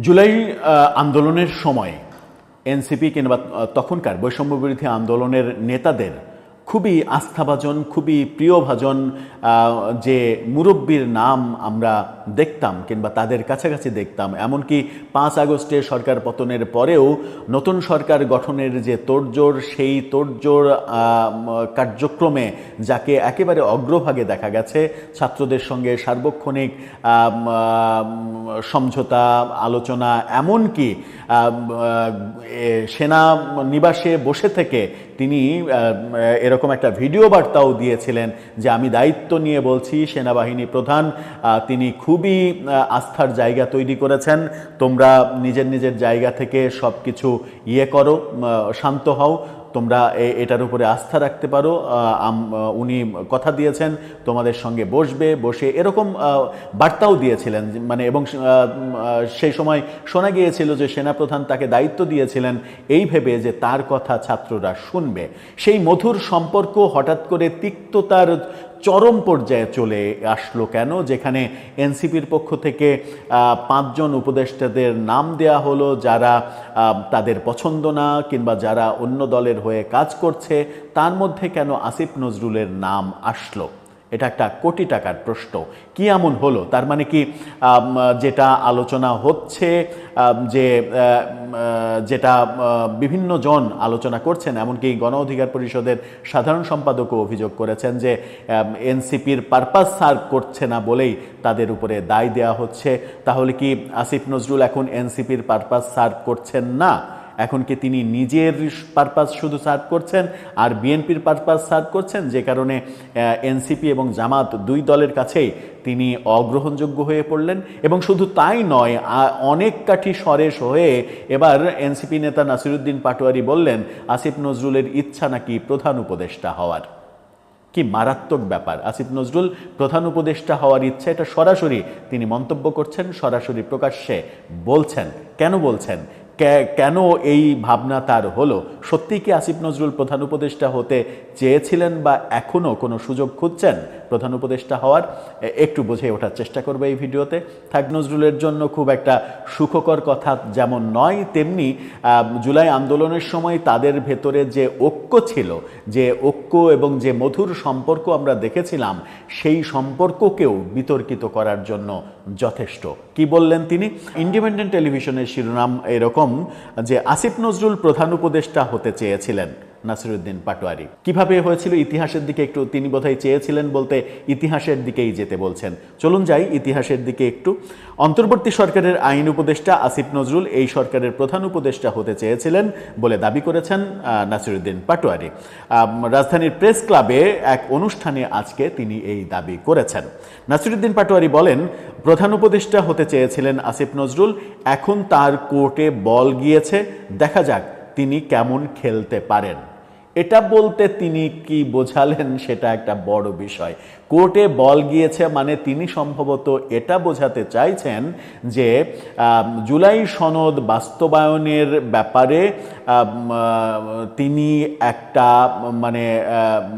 জুলাই আন্দোলনের সময় এনসিপি কিংবা তখনকার বৈষম্য বিরোধী আন্দোলনের নেতাদের খুবই আস্থাভাজন, খুবই প্রিয়ভাজন যে মুরব্বীর নাম আমরা দেখতাম কিংবা তাদের কাছাকাছি দেখতাম। এমনকি পাঁচ আগস্টে সরকার পতনের পরেও নতুন সরকার গঠনের যে তোড়জোড়, সেই তোড়জোড় কার্যক্রমে যাকে একেবারে অগ্রভাগে দেখা গেছে, ছাত্রদের সঙ্গে সার্বক্ষণিক সমঝোতা, আলোচনা, এমনকি সেনা নিবাসে বসে থেকে তিনি এরকম একটা ভিডিও বার্তাও দিয়েছিলেন যে, আমি দায়িত্ব নিয়ে বলছি, সেনাবাহিনী প্রধান তিনি তিনি খুবই আস্থার জায়গা তৈরি করেছেন। তোমরা নিজের নিজের জায়গা থেকে সব কিছু ইয়ে করো শান্ত হও। তোমরা এটার উপরে আস্থা রাখতে পারো। উনি কথা দিয়েছেন, তোমাদের সঙ্গে বসবে, বসে এরকম বার্তাও দিয়েছিলেন। মানে এবং সেই সময় শোনা গিয়েছিল যে সেনাপ্রধান তাকে দায়িত্ব দিয়েছিলেন এই ভেবে যে তার কথা ছাত্ররা শুনবে। সেই মধুর সম্পর্ক হঠাৎ করে তিক্ততার চরম পর্যায়ে চলে আসলো কেন? যেখানে এনসিপির পক্ষ থেকে পাঁচজন উপদেষ্টাদের নাম দেয়া হলো, যারা তাদের পছন্দ না কিংবা যারা অন্য দলের হয়ে কাজ করছে, তার মধ্যে কেন আসিফ নজরুলের নাম আসলো? এটা একটা কোটি টাকার প্রশ্ন। কি এমন হলো? তার মানে কি যেটা আলোচনা হচ্ছে যে যেটা বিভিন্ন জন আলোচনা করছেন, এমনকি গণ অধিকার পরিষদের সাধারণ সম্পাদকও অভিযোগ করেছেন যে এনসিপির পারপাস সার্ভ করছে না বলেই তাদের উপরে দায় দেওয়া হচ্ছে। তাহলে কি আসিফ নজরুল এখন এনসিপির পারপাস সার্ভ করছেন না? এখন কি তিনি নিজের পারপাস শুধু সার্ভ করছেন আর বিএনপির পারপাস সার্ভ করছেন? যে কারণে এনসিপি এবং জামাত দুই দলের কাছেই তিনি অগ্রহণযোগ্য হয়ে পড়লেন। এবং শুধু তাই নয় অনেক কাঠি সরেশ হয়ে এবার এনসিপি নেতা নাসিরুদ্দিন পাটোয়ারি বললেন, আসিফ নজরুলের ইচ্ছা নাকি প্রধান উপদেষ্টা হওয়ার? কি মারাত্মক ব্যাপার। আসিফ নজরুল প্রধান উপদেষ্টা হওয়ার ইচ্ছা, এটা সরাসরি তিনি মন্তব্য করছেন, সরাসরি প্রকাশ্যে বলছেন। কেন বলছেন? কেন এই ভাবনা তার হলো? সত্যি কি আসিফ নজরুল প্রধান উপদেষ্টা হতে চেয়েছিলেন বা এখনও কোনো সুযোগ খুঁজছেন? প্রধান উপদেষ্টা হওয়ার একটু বুঝে ওঠার চেষ্টা করবে এই ভিডিওতে। থাক নজরুলের জন্য খুব একটা সুখকর কথা যেমন নয়, তেমনি জুলাই আন্দোলনের সময় তাদের ভেতরে যে ঐক্য ছিল, যে ঐক্য এবং যে মধুর সম্পর্ক আমরা দেখেছিলাম, সেই সম্পর্ককেও বিতর্কিত করার জন্য যথেষ্ট। কি বললেন তিনি? ইন্ডিপেন্ডেন্ট টেলিভিশনের শিরোনাম এরকম যে, আসিফ নজরুল প্রধান উপদেষ্টা হতে চেয়েছিলেন। নাসিরুদ্দিন পাটোয়ারি। কীভাবে হয়েছিল ইতিহাসের দিকে একটু তিনি বোধহয় চেয়েছিলেন বলতে ইতিহাসের দিকেই যেতে বলছেন। চলুন যাই ইতিহাসের দিকে একটু। অন্তর্বর্তী সরকারের আইন উপদেষ্টা আসিফ নজরুল এই সরকারের প্রধান উপদেষ্টা হতে চেয়েছিলেন বলে দাবি করেছেন নাসিরুদ্দিন পাটোয়ারি। রাজধানীর প্রেস ক্লাবে এক অনুষ্ঠানে আজকে তিনি এই দাবি করেছেন। নাসিরুদ্দিন পাটোয়ারি বলেন, প্রধান উপদেষ্টা হতে চেয়েছিলেন আসিফ নজরুল, এখন তার কোর্টে বল গিয়েছে, দেখা যাক তিনি কেমন খেলতে পারেন। এটা বলতে তিনি কি বোঝালেন সেটা একটা বড় বিষয়। কোর্টে বল গিয়েছে মানে তিনি সম্ভবত এটা বোঝাতে চাইছেন যে জুলাই সনদ বাস্তবায়নের ব্যাপারে তিনি একটা মানে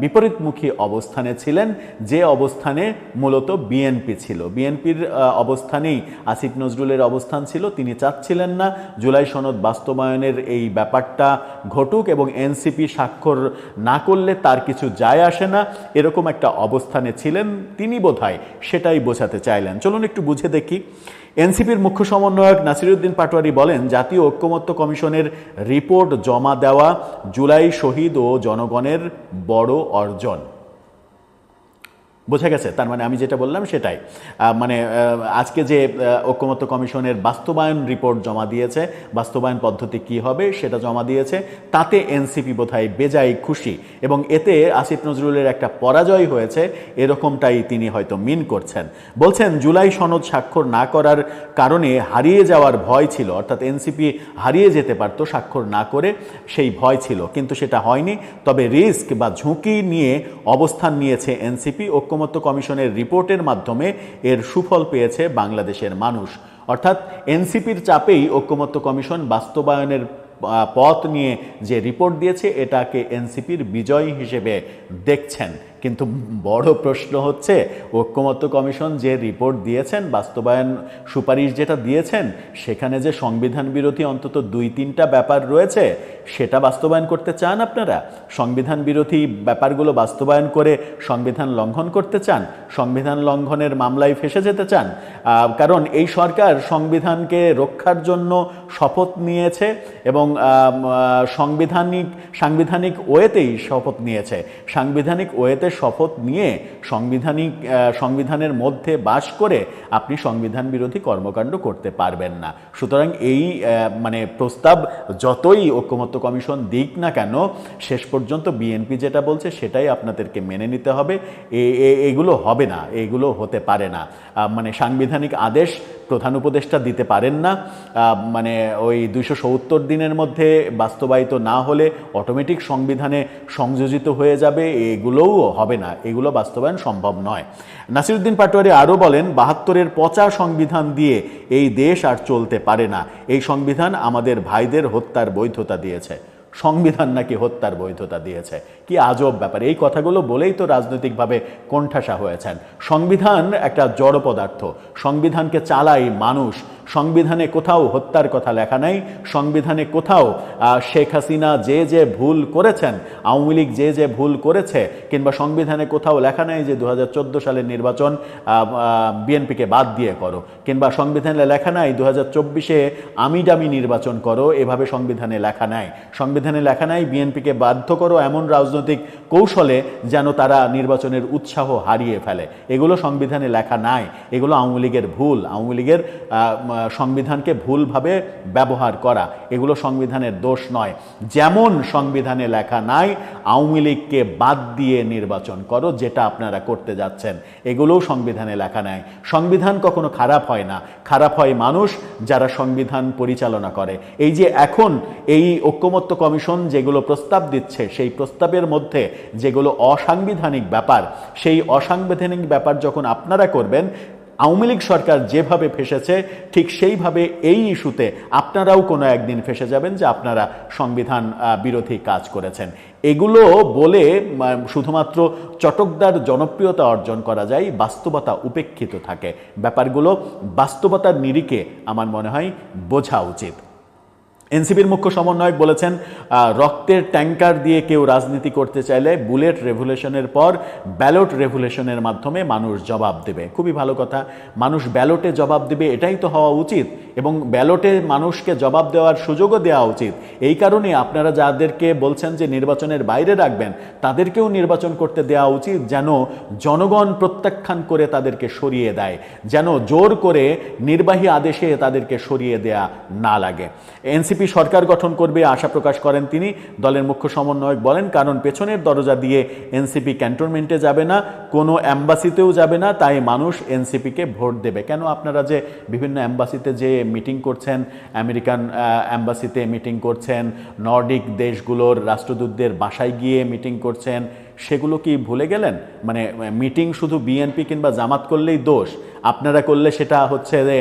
বিপরীতমুখী অবস্থানে ছিলেন। যে অবস্থানে মূলত বিএনপি ছিল। বিএনপির অবস্থানেই আসিফ নজরুলের অবস্থান ছিল। তিনি চাচ্ছিলেন না জুলাই সনদ বাস্তবায়নের এই ব্যাপারটা ঘটুক এবং এনসিপি স্বাক্ষর না করলে তার কিছু যায় আসে না। এরকম একটা অবস্থানে ছিলেন তিনি বোধহয় সেটাই বোঝাতে চাইলেন। চলুন একটু বুঝে দেখি। এনসিপির মুখ্য সমন্বয়ক নাসিরুদ্দিন পাটোয়ারি বলেন, জাতীয় ঐক্যমত্য কমিশনের রিপোর্ট জমা দেওয়া জুলাই শহীদ ও জনগণের বড় অর্জন। বোঝা গেছে, তার মানে আমি যেটা বললাম সেটাই। মানে আজকে যে ঐক্যমত্য কমিশনের বাস্তবায়ন রিপোর্ট জমা দিয়েছে, বাস্তবায়ন পদ্ধতি কি হবে সেটা জমা দিয়েছে, তাতে এনসিপি বোধহয় বেজায় খুশি এবং এতে আসিফ নজরুলের একটা পরাজয় হয়েছে, এরকমটাই তিনি হয়তো মিন করছেন। বলছেন, জুলাই সনদ স্বাক্ষর না করার কারণে হারিয়ে যাওয়ার ভয় ছিল, অর্থাৎ এনসিপি হারিয়ে যেতে পারত স্বাক্ষর না করে, সেই ভয় ছিল। কিন্তু সেটা হয়নি, তবে রিস্ক বা ঝুঁকি নিয়ে অবস্থান নিয়েছে এনসিপি ঐক্যমত্য কমিশনের রিপোর্টের মাধ্যমে এর সুফল পেয়েছে বাংলাদেশের মানুষ। অর্থাৎ এনসিপির চাপেই ঐক্যমত্য কমিশন বাস্তবায়নের পথ নিয়ে যে রিপোর্ট দিয়েছে, এটাকে এনসিপির বিজয় হিসেবে দেখছেন। কিন্তু বড় প্রশ্ন হচ্ছে, ঐক্যমত্য কমিশন যে রিপোর্ট দিয়েছেন, বাস্তবায়ন সুপারিশ যেটা দিয়েছেন, সেখানে যে সংবিধান বিরোধী অন্তত দুই, তিনটা ব্যাপার রয়েছে, সেটা বাস্তবায়ন করতে চান আপনারা? সংবিধান বিরোধী ব্যাপারগুলো বাস্তবায়ন করে সংবিধান লঙ্ঘন করতে চান? সংবিধান লঙ্ঘনের মামলায় ফেসে যেতে চান? কারণ এই সরকার সংবিধানকে রক্ষার জন্য শপথ নিয়েছে এবং সাংবিধানিক সাংবিধানিক ওয়েতেই শপথ নিয়েছে। সাংবিধানিক ওয়েতে শপথ নিয়ে সাংবিধানিক সংবিধানের মধ্যে বাস করে আপনি সংবিধান বিরোধী কর্মকাণ্ড করতে পারবেন না। সুতরাং এই মানে প্রস্তাব যতই ঐক্যমত্য কমিশন দিক না কেন, শেষ পর্যন্ত বিএনপি যেটা বলছে সেটাই আপনাদেরকে মেনে নিতে হবে। এগুলো হবে না, এগুলো হতে পারে না। মানে সাংবিধানিক আদেশ প্রধান উপদেষ্টা দিতে পারেন না মানে ওই দুইশো সত্তর দিনের মধ্যে বাস্তবায়িত না হলে অটোমেটিক সংবিধানে সংযোজিত হয়ে যাবে, এগুলোও হবে না, এগুলো বাস্তবায়ন সম্ভব নয়। নাসিরুদ্দিন পাটোয়ারি আরও বলেন, বাহাত্তরের পচা সংবিধান দিয়ে এই দেশ আর চলতে পারে না, এই সংবিধান আমাদের ভাইদের হত্যার বৈধতা দিয়েছে। সংবিধান নাকি হত্যার বৈধতা দিয়েছে? কি আজব ব্যাপার। এই কথাগুলো বলেই তো রাজনৈতিকভাবে কোণঠাসা হয়েছেন। সংবিধান একটা জড় পদার্থ সংবিধানকে চালাই মানুষ। সংবিধানে কোথাও হত্যার কথা লেখা নাই। সংবিধানে কোথাও শেখ হাসিনা যে যে ভুল করেছেন, আওয়ামী লীগ যে যে ভুল করেছে, কিংবা সংবিধানে কোথাও লেখা নাই যে দু সালের নির্বাচন বিএনপিকে বাদ দিয়ে করো, কিংবা সংবিধানে লেখা নাই দু হাজার চব্বিশে আমি ডামি নির্বাচন করো, এভাবে সংবিধানে লেখা নাই। সংবিধানে লেখা নাই বিএনপিকে বাধ্য করো এমন রাজনৈতিক কৌশলে যেন তারা নির্বাচনের উৎসাহ হারিয়ে ফেলে। এগুলো সংবিধানে লেখা নাই। এগুলো আওয়ামী লীগের ভুল। আওয়ামী লীগের সংবিধানকে ভুলভাবে ব্যবহার করা, এগুলো সংবিধানের দোষ নয়। যেমন সংবিধানে লেখা নাই, আওয়ামী লীগকে বাদ দিয়ে নির্বাচন করো, যেটা আপনারা করতে যাচ্ছেন, এগুলোও সংবিধানে লেখা নাই। সংবিধান কখনো খারাপ হয় না। খারাপ হয় মানুষ যারা সংবিধান পরিচালনা করে। এই যে এখন এই ঐক্যমত্য কমিশন যেগুলো প্রস্তাব দিচ্ছে, সেই প্রস্তাবের মধ্যে যেগুলো অসাংবিধানিক ব্যাপার, সেই অসাংবিধানিক ব্যাপার যখন আপনারা করবেন আওয়ামী লীগ সরকার যেভাবে ফেসেছে, ঠিক সেইভাবে এই ইস্যুতে আপনারাও কোনো একদিন ফেসে যাবেন যে আপনারা সংবিধান বিরোধী কাজ করেছেন। এগুলো বলে শুধুমাত্র চটকদার জনপ্রিয়তা অর্জন করা যায়, বাস্তবতা উপেক্ষিত থাকে। ব্যাপারগুলো বাস্তবতার নিরিখে আমার মনে হয় বোঝা উচিত। এনসিপির মুখ্য সমন্বয়ক বলেছেন রক্তের ট্যাঙ্কার দিয়ে কেউ রাজনীতি করতে চাইলে বুলেট রেভুলেশনের পর ব্যালট রেভুলেশনের মাধ্যমে মানুষ জবাব দেবে। খুবই ভালো কথা। মানুষ ব্যালটে জবাব দেবে, এটাই তো হওয়া উচিত। এবং ব্যালটে মানুষকে জবাব দেওয়ার সুযোগও দেওয়া উচিত। এই কারণে আপনারা যাদেরকে বলছেন যে নির্বাচনের বাইরে রাখবেন, তাদেরকেও নির্বাচন করতে দেওয়া উচিত যেন জনগণ প্রত্যাখ্যান করে তাদেরকে সরিয়ে দেয়, যেন জোর করে নির্বাহী আদেশে তাদেরকে সরিয়ে দেয়া না লাগে। এনসিপি সরকার গঠন করবে আশা প্রকাশ করেন তিনি। দলের মুখ্য সমন্বয়ক বলেন, কারণ পেছনের দরজা দিয়ে এনসিপি ক্যান্টনমেন্টে যাবে না, কোনো অ্যাম্বাসিতেও যাবে না, তাই মানুষ এনসিপিকে ভোট দেবে। কেন আপনারা যে বিভিন্ন অ্যাম্বাসিতে যে মিটিং করছেন আমেরিকান অ্যাম্বাসিতে মিটিং করছেন নর্ডিক দেশগুলোর রাষ্ট্রদূতদের বাসায় গিয়ে মিটিং করছেন সেগুলো কি ভুলে গেলেন? মানে মিটিং শুধু বিএনপি কিংবা জামাত করলেই দোষ। আপনারা করলে সেটা হচ্ছে যে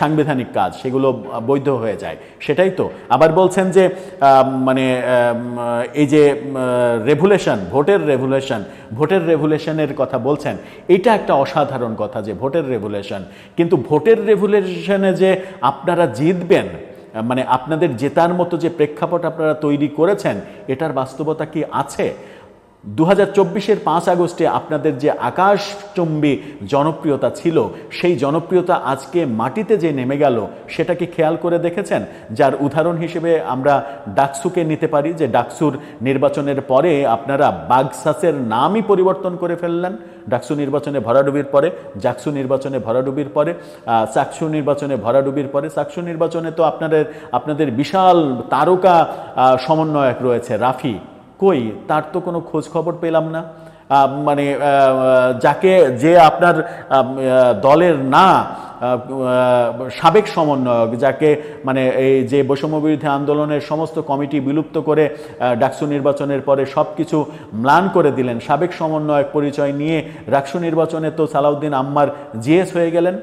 সাংবিধানিক কাজ, সেগুলো বৈধ হয়ে যায়। সেটাই তো। আবার বলছেন যে মানে এই যে রেভুলেশন, ভোটের রেভুলেশন, ভোটের রেভুলেশনের কথা বলছেন, এটা একটা অসাধারণ কথা যে, ভোটের রেভুলেশন। কিন্তু ভোটের রেভুলেশনে যে আপনারা জিতবেন মানে আপনাদের জেতার মতো যে প্রেক্ষাপট আপনারা তৈরি করেছেন, এটার বাস্তবতা কি আছে? দু হাজার চব্বিশের পাঁচ আগস্টে আপনাদের যে আকাশচম্বী জনপ্রিয়তা ছিল, সেই জনপ্রিয়তা আজকে মাটিতে যে নেমে গেল সেটা কি খেয়াল করে দেখেছেন? যার উদাহরণ হিসেবে আমরা ডাকসুকে নিতে পারি, যে ডাকসুর নির্বাচনের পরে আপনারা বাগসাসের নামই পরিবর্তন করে ফেললেন। ডাকসু নির্বাচনে ভরাডুবির পরে, জাকসু নির্বাচনে ভরাডুবির পরে চাকসু নির্বাচনে ভরাডুবির পরে চাকসু নির্বাচনে তো আপনাদের আপনাদের বিশাল তারকা সমন্বয়ক রয়েছে, রাফি। কই? তার তো কোনো খোঁজ খবর পেলাম না। মানে যাকে যে আপনার দলের না সাবেক সমন্বয়ক, যাকে মানে এই যে বৈষম্য বিরোধী আন্দোলনের সমস্ত কমিটি বিলুপ্ত করে ডাকসু নির্বাচনের পরে সব কিছু ম্লান করে দিলেন। সাবেক সমন্বয়ক পরিচয় নিয়ে ডাকসু নির্বাচনে তো সালাউদ্দিন আম্মার জিএস হয়ে গেলেন।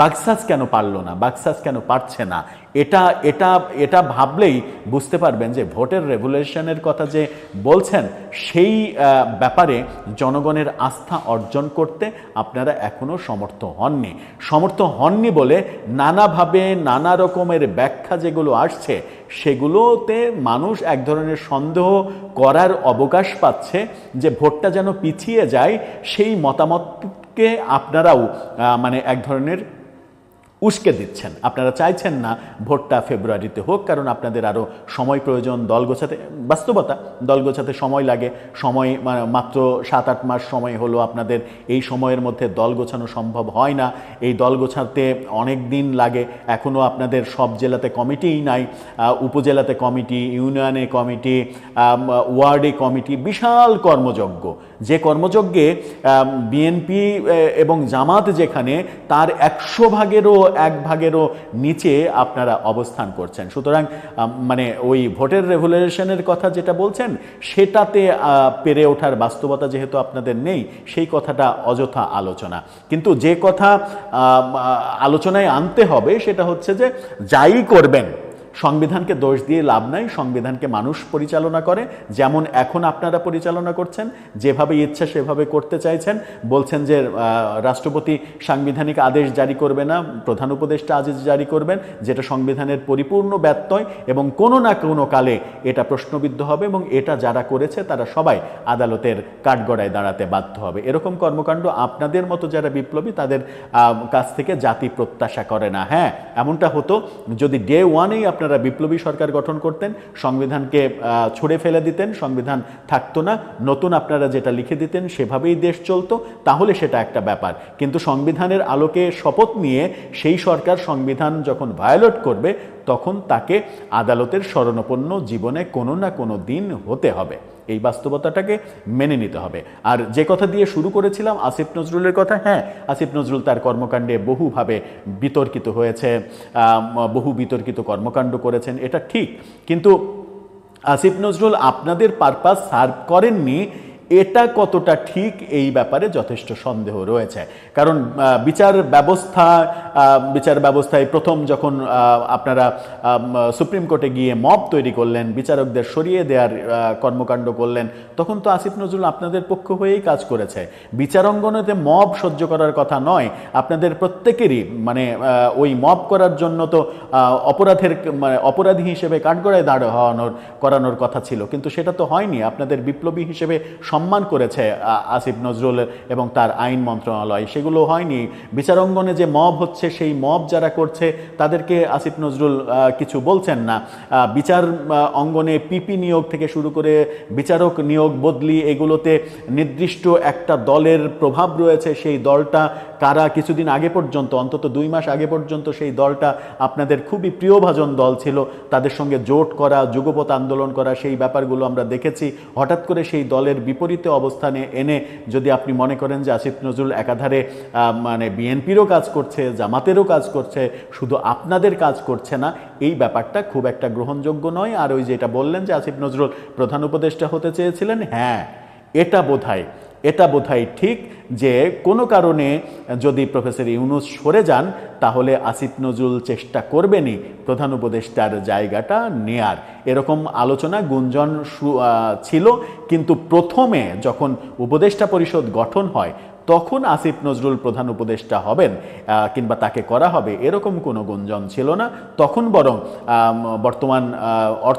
বাক্সাস কেন পারল না? বাক্সাস কেন পারছে না? এটা এটা এটা ভাবলেই বুঝতে পারবেন যে ভোটের রেভুলেশনের কথা যে বলছেন, সেই ব্যাপারে জনগণের আস্থা অর্জন করতে আপনারা এখনও সমর্থ হননি। সমর্থ হননি বলে নানাভাবে নানা রকমের ব্যাখ্যা যেগুলো আসছে, সেগুলোতে মানুষ এক ধরনের সন্দেহ করার অবকাশ পাচ্ছে যে ভোটটা যেন পিছিয়ে যায়, সেই মতামতকে আপনারাও মানে এক ধরনের উস্কে দিচ্ছেন। আপনারা চাইছেন না ভোটটা ফেব্রুয়ারিতে হোক, কারণ আপনাদের আরও সময় প্রয়োজন, দল গোছাতে, বাস্তবতা, দল গোছাতে সময় লাগে। সময় মাত্র সাত আট মাস সময় হলো আপনাদের। এই সময়ের মধ্যে দল গোছানো সম্ভব হয় না। এই দল গোছাতে অনেক দিন লাগে। এখনও আপনাদের সব জেলাতে কমিটিই নাই। উপজেলাতে কমিটি, ইউনিয়নে কমিটি ওয়ার্ডে কমিটি, বিশাল কর্মযজ্ঞ। যে কর্মযজ্ঞে বিএনপি এবং জামাত যেখানে, তার একশো ভাগেরও এক ভাগেরও নিচে আপনারা অবস্থান করছেন। সুতরাং মানে ওই ভোটের রেভুলেশনের কথা যেটা বলছেন, সেটাতে পেরে ওঠার বাস্তবতা যেহেতু আপনাদের নেই, সেই কথাটা অযথা আলোচনা। কিন্তু যে কথা আলোচনায় আনতে হবে, সেটা হচ্ছে যে, যাই করবেন সংবিধানকে দোষ দিয়ে লাভ নাই, সংবিধানকে মানুষ পরিচালনা করে, যেমন এখন আপনারা পরিচালনা করছেন, যেভাবে ইচ্ছা সেভাবে করতে চাইছেন, বলছেন যে রাষ্ট্রপতি সাংবিধানিক আদেশ জারি করবে না, প্রধান উপদেষ্টা আদেশ জারি করবেন, যেটা সংবিধানের পরিপূর্ণ ব্যত্যয়, এবং কোনো না কোনো কালে এটা প্রশ্নবিদ্ধ হবে, এবং এটা যারা করেছে তারা সবাই আদালতের কাঠগড়ায় দাঁড়াতে বাধ্য হবে। এরকম কর্মকাণ্ড আপনাদের মতো যারা বিপ্লবী, তাদের কাছ থেকে জাতি প্রত্যাশা করে না। হ্যাঁ এমনটা হতো যদি ডে ওয়ানেই আপনারা বিপ্লবী সরকার গঠন করতেন, সংবিধানকে ছুড়ে ফেলে দিতেন, সংবিধান থাকতো না, নতুন আপনারা যেটা লিখে দিতেন সেভাবেই দেশ চলতো, তাহলে সেটা একটা ব্যাপার। কিন্তু সংবিধানের আলোকে শপথ নিয়ে সেই সরকার সংবিধান যখন ভায়োলেট করবে, তখন তাকে আদালতের স্মরণপন্ন জীবনে কোনো না কোনো দিন হতে হবে। এই বাস্তবতাটাকে মেনে নিতে হবে। আর যে কথা দিয়ে শুরু করেছিলাম, আসিফ নজরুলের কথা হ্যাঁ আসিফ নজরুল তার কর্মকাণ্ডে বহুভাবে বিতর্কিত হয়েছে বহু বিতর্কিত কর্মকাণ্ড করেছেন, এটা ঠিক। কিন্তু আসিফ নজরুল আপনাদের পারপাস সার্ভ করেননি এটা কতটা ঠিক এই ব্যাপারে যথেষ্ট সন্দেহ রয়েছে। কারণ বিচার ব্যবস্থা বিচার ব্যবস্থায় প্রথম যখন আপনারা সুপ্রিম কোর্টে গিয়ে মব তৈরি করলেন, বিচারকদের সরিয়ে দেওয়ার কর্মকাণ্ড করলেন, তখন তো আসিফ নজরুল আপনাদের পক্ষ হয়েই কাজ করেছে। বিচারাঙ্গনেতে মব সহ্য করার কথা নয়, আপনাদের প্রত্যেকেরই মানে ওই মব করার জন্য তো অপরাধের মানে অপরাধী হিসেবে কাঠগড়ায় দাঁড় হওয়ানোর, করানোর কথা ছিল, কিন্তু সেটা তো হয়নি। আপনাদের বিপ্লবী হিসেবে সম্মান করেছে আসিফ নজরুল এবং তার আইন মন্ত্রণালয়। সেগুলো হয়নি। বিচারাঙ্গনে যে মব হচ্ছে, সেই মব যারা করছে, তাদেরকে আসিফ নজরুল কিছু বলছেন না। বিচার অঙ্গনে পিপি নিয়োগ থেকে শুরু করে বিচারক নিয়োগ বদলি, এগুলোতে নির্দিষ্ট একটা দলের প্রভাব রয়েছে। সেই দলটা কারা কিছুদিন আগে পর্যন্ত, অন্তত দুই মাস আগে পর্যন্ত সেই দলটা আপনাদের খুবই প্রিয়ভাজন দল ছিল। তাদের সঙ্গে জোট করা যুগপথ আন্দোলন করা, সেই ব্যাপারগুলো আমরা দেখেছি। হঠাৎ করে সেই দলের বিপরীতে অবস্থানে এনে যদি আপনি মনে করেন যে আসিফ নজরুল একাধারে মানে বিএনপিরও কাজ করছে, জামাতেরও কাজ করছে, শুধু আপনাদের কাজ করছে না, এই ব্যাপারটা খুব একটা গ্রহণযোগ্য নয়। আর ওই যেটা বললেন যে আসিফ নজরুল প্রধান উপদেষ্টা হতে চেয়েছিলেন হ্যাঁ এটা বোধহয় এটা বোধহয় ঠিক যে কোনো কারণে যদি প্রফেসর ইউনুস সরে যান, তাহলে আসিফ নজরুল চেষ্টা করবেনই। প্রধান উপদেষ্টার জায়গাটা নেয়ার। এরকম আলোচনা গুঞ্জন ছিল, কিন্তু প্রথমে যখন উপদেষ্টা পরিষদ গঠন হয়, তখন আসিফ নজরুল প্রধান উপদেষ্টা হবেন কিংবা তাকে করা হবে। এরকম কোনো গুঞ্জন ছিল না। তখন বরং বর্তমান অর্থ